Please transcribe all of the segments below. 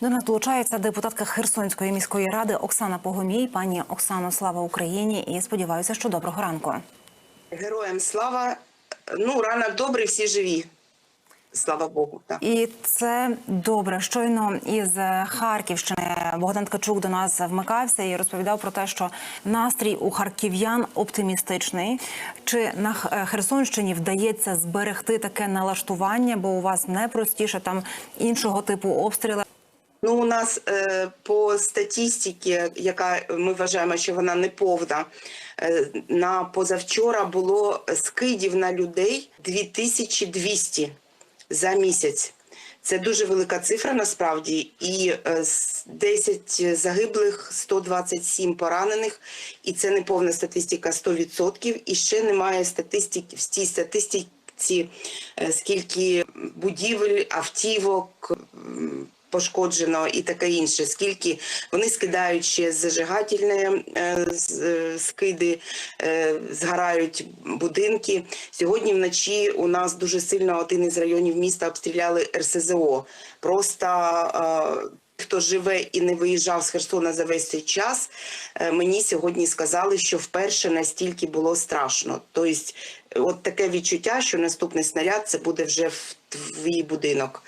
До нас долучається депутатка Херсонської міської ради Оксана Погомій. Пані Оксано, слава Україні! І сподіваюся, що доброго ранку. Героям слава. Ну, ранок добрий, всі живі. Слава Богу. Так. І це добре. Щойно із Харківщини Богдан Ткачук до нас вмикався і розповідав про те, що настрій у харків'ян оптимістичний. Чи на Херсонщині вдається зберегти таке налаштування, бо у вас не простіше там іншого типу обстріли? Ну, у нас е, по статистиці, яка ми вважаємо, що вона неповна, е, на позавчора було скидів на людей 2200 за місяць. Це дуже велика цифра насправді, і е, 10 загиблих, 127 поранених, і це не повна статистика 100%. І ще немає статистики в цій статистиці, е, скільки будівель, автівок. Пошкоджено і таке інше, скільки вони скидають ще зажигательні е, е, скиди, е, згорають будинки. Сьогодні вночі у нас дуже сильно один із районів міста обстріляли РСЗО. Просто хто живе і не виїжджав з Херсона за весь цей час, е, мені сьогодні сказали, що вперше настільки було страшно. Тобто, от таке відчуття, що наступний снаряд це буде вже в твій будинок.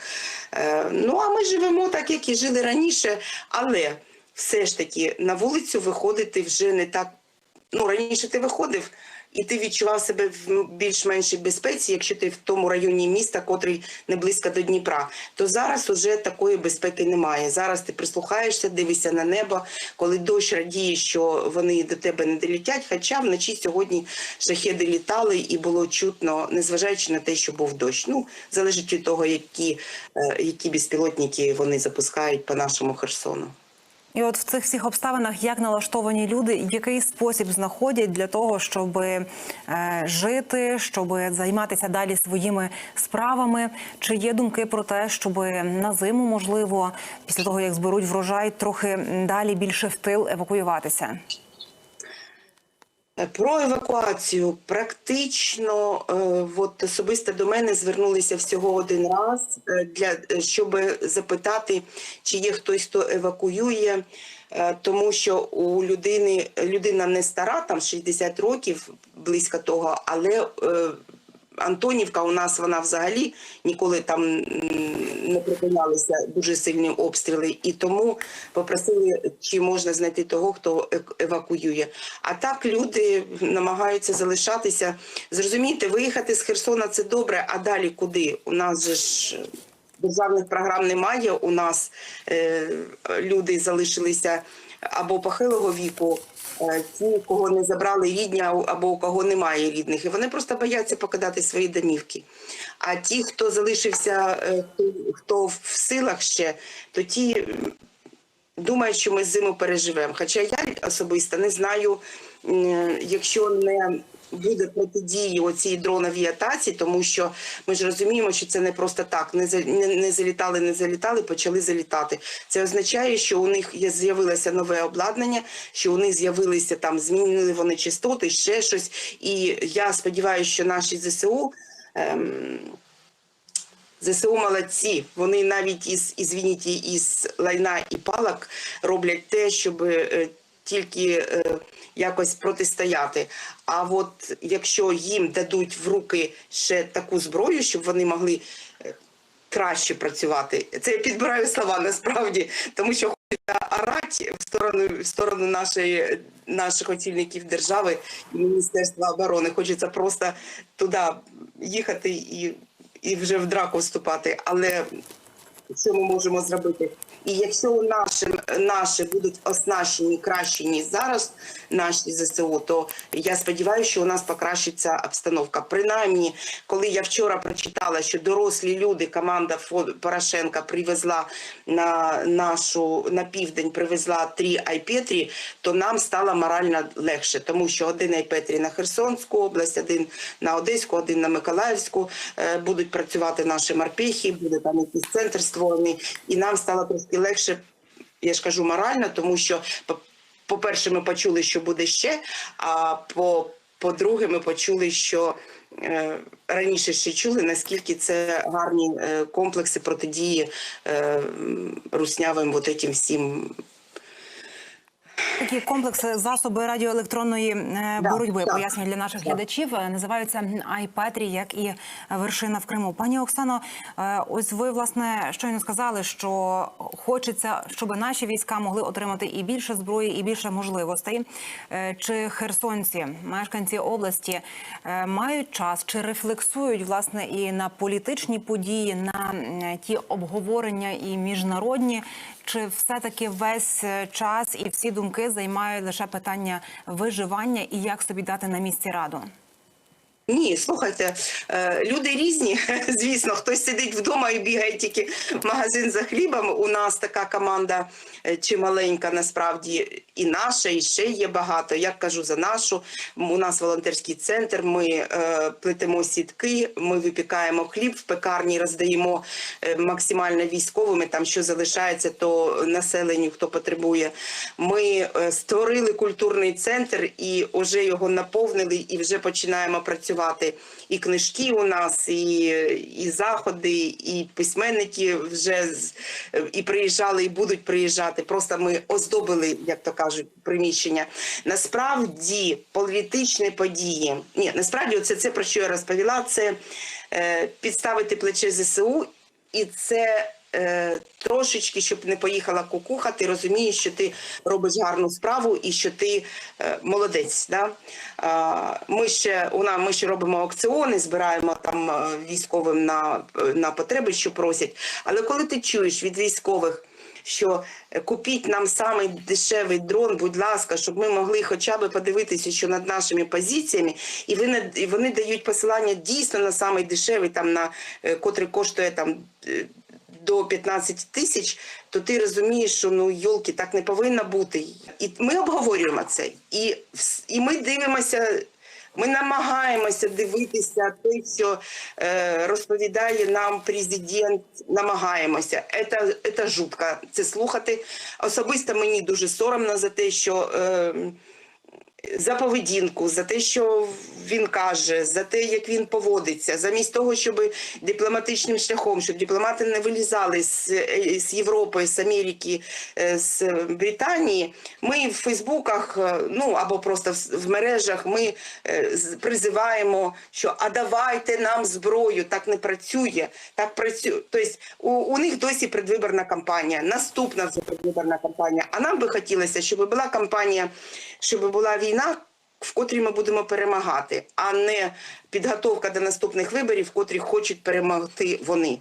Е, Ну а ми живемо так, як і жили раніше, але все ж таки на вулицю виходити вже не так. Ну раніше ти виходив. І ти відчував себе в більш-меншій безпеці, якщо ти в тому районі міста, котрий не близько до Дніпра, то зараз уже такої безпеки немає. Зараз ти прислухаєшся, дивишся на небо, коли дощ радіє, що вони до тебе не долітять. Хоча вночі сьогодні шахеди літали і було чутно, незважаючи на те, що був дощ. Ну залежить від того, які, е, які безпілотники вони запускають по нашому Херсону. І от в цих всіх обставинах як налаштовані люди, який спосіб знаходять для того, щоб е, жити, щоб займатися далі своїми справами? Чи є думки про те, щоб на зиму, можливо, після того як зберуть врожай, трохи далі більше в тил евакуюватися? Е, Про евакуацію. Практично е, от особисто до мене звернулися всього один раз е, для щоб запитати, чи є хтось, хто евакуює, тому що у людини людина не стара, там 60 років, близько того, але Антонівка у нас вона взагалі ніколи там не припинялися дуже сильні обстріли, і тому попросили, чи можна знайти того, хто евакуює. А так люди намагаються залишатися. Зрозумієте, виїхати з Херсона це добре, а далі куди? У нас же ж. Державних програм немає. У нас е, люди залишилися або похилого віку, ті, кого не забрали рідні, або у кого немає рідних, і вони просто бояться покидати свої домівки. А ті, хто залишився, е, хто в силах ще, то ті думають, що ми зиму переживемо. Хоча я особисто не знаю, якщо не буде протидії оцій дроновій атаці, тому що ми ж розуміємо, що це не просто так. Не, залітали, не залітали, почали залітати. Це означає, що у них з'явилося нове обладнання, що у них з'явилися там, змінили вони частоти, ще щось. І я сподіваюся, що наші ЗСУ. Ем, ЗСУ молодці. Вони навіть із ізвініть, із лайна і палок роблять те, щоб е, тільки е, якось протистояти. А от якщо їм дадуть в руки ще таку зброю, щоб вони могли е, краще працювати, це я підбираю слова насправді, тому що орати в сторону в сторону нашої наших очільників держави і Міністерства оборони. Хочеться просто туди їхати і і вже в драку вступати. Але що ми можемо зробити? І якщо наші, наші будуть оснащені краще ніж зараз, наші ЗСУ, то я сподіваюся, що у нас покращиться обстановка. Принаймні, коли я вчора прочитала, що дорослі люди, команда Порошенка привезла на нашу на південь, привезла три айпетрі, то нам стало морально легше, тому що один айпетрі на Херсонську область, один на Одеську, один на Миколаївську е, будуть працювати наші морпехи, буде там якийсь центр створений, і нам стало трошки легше, я ж кажу, морально, тому що по- по-перше, ми почули, що буде ще. А по, по-друге, ми почули, що е, раніше ще чули, наскільки це гарні е, комплекси протидії е, руснявим от этим всім Такі комплекси засоби радіоелектронної е, Да, боротьби так. пояснюю для наших Да. глядачів. е, Називаються Айпетрі, як і вершина в Криму. Пані Оксано, е, ось ви власне щойно сказали, що хочеться, щоб наші війська могли отримати і більше зброї, і більше можливостей. Чи херсонці, мешканці області, мають час чи рефлексують власне і на політичні події, на ті обговорення і міжнародні, чи все-таки весь е, час і всі думки займають лише питання виживання і як собі дати на місці раду? Ні, слухайте, е, люди різні. Звісно, хтось сидить вдома і бігає тільки в магазин за хлібом. У нас така команда е, чималенька, насправді і наша, і ще є багато. Я кажу за нашу. У нас волонтерський центр. Ми е, плетемо сітки, ми випікаємо хліб в пекарні, роздаємо максимально військовими. Там що залишається, то населенню, хто потребує. Ми створили культурний центр і вже його наповнили, і вже починаємо працювати. І книжки у нас, і, і заходи, і письменники вже і приїжджали, і будуть приїжджати. Просто ми оздобили, як то кажуть, приміщення. Насправді політичні події. Ні, насправді, це, це про що я розповіла. Це е, підставити плече ЗСУ, і це. Е, Трошечки, щоб не поїхала кукуха, ти розумієш, що ти робиш гарну справу і що ти е, молодець. Да? А, Ми ще у нас ми ще робимо аукціони, збираємо там е, військовим на, на потреби, що просять. Але коли ти чуєш від військових, що е, купіть нам самий дешевий дрон, будь ласка, щоб ми могли хоча б подивитися, що над нашими позиціями, і вони, і вони дають посилання дійсно на самий дешевий, там на е, котрий коштує там. До 15 тисяч, то ти розумієш, що ну йолки так не повинно бути. І ми обговорюємо це. І, і ми дивимося, ми намагаємося дивитися те, що е, розповідає нам президент. Намагаємося. Це, це жутко це слухати. Особисто мені дуже соромно за те, що. Е, за поведінку, за те, що він каже, за те, як він поводиться, замість того, щоб дипломатичним шляхом, щоб дипломати не вилізали з, е, з Європи, з Америки, е, з Британії. Ми в Фейсбуках, е, ну або просто в, мережах, ми призиваємо, що а давайте нам зброю. Так не працює. Так працює. Тобто у, у них досі предвиборна кампанія, наступна вже предвиборна кампанія. А нам би хотілося, щоб була кампанія, щоб була війна, в котрій ми будемо перемагати, а не підготовка до наступних виборів, в котрі хочуть перемогти вони.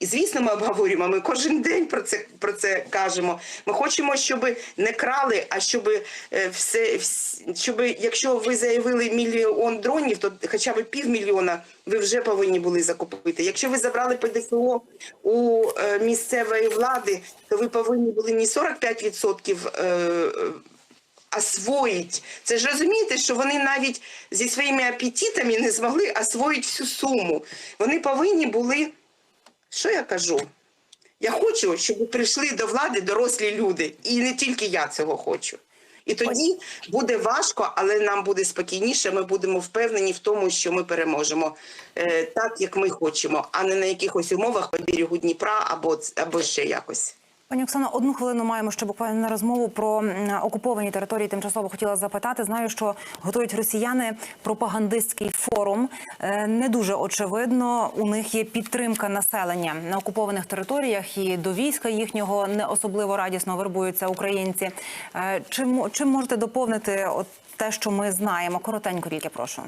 І звісно, ми обговорюємо. Ми кожен день про це про це кажемо. Ми хочемо, щоб не крали, а щоб е, все, щоб якщо ви заявили мільйон дронів, то хоча б півмільйона ви вже повинні були закупити. Якщо ви забрали ПДФО у е, місцевої влади, то ви повинні були не 45% е, е, освоїть. Це ж розумієте, що вони навіть зі своїми апетитами не змогли освоїти всю суму. Вони повинні були. Що я кажу? Я хочу, щоб прийшли до влади дорослі люди. І не тільки я цього хочу. І тоді буде важко, але нам буде спокійніше. Ми будемо впевнені в тому, що ми переможемо е, так, як ми хочемо, а не на якихось умовах по берегу Дніпра або, або ще якось. Пані Оксано, одну хвилину маємо ще буквально на розмову про окуповані території. Тимчасово хотіла запитати. Знаю, що готують росіяни пропагандистський форум. Е, Не дуже очевидно. У них є підтримка населення на окупованих територіях, і до війська їхнього не особливо радісно вербуються українці. Е, Чим чим можете доповнити от те, що ми знаємо? Коротенько тільки прошу.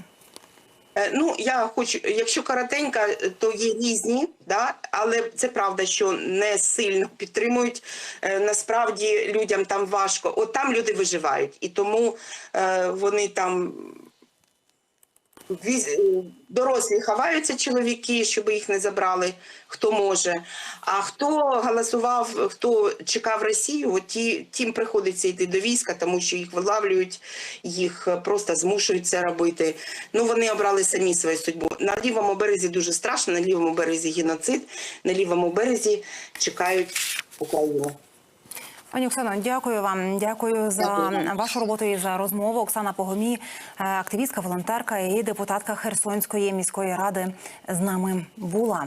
Е, Ну, я хочу, якщо коротенько, то є різні, да? але це правда, що не сильно підтримують. Е, Насправді людям там важко. От там люди виживають, і тому е, вони там. Е, Дорослі ховаються чоловіки, щоб їх не забрали, хто може. А хто голосував, хто чекав Росію, от ті, тим приходиться йти до війська, тому що їх вилавлюють, їх е, просто змушують це робити. Ну вони обрали самі свою судьбу. На лівому березі дуже страшно, на лівому березі геноцид, на лівому березі чекають Україну. Пані Оксано, дякую вам. Дякую за Дякую вашу роботу і за розмову. Оксана Погомі, е, активістка, волонтерка і депутатка Херсонської міської ради з нами була.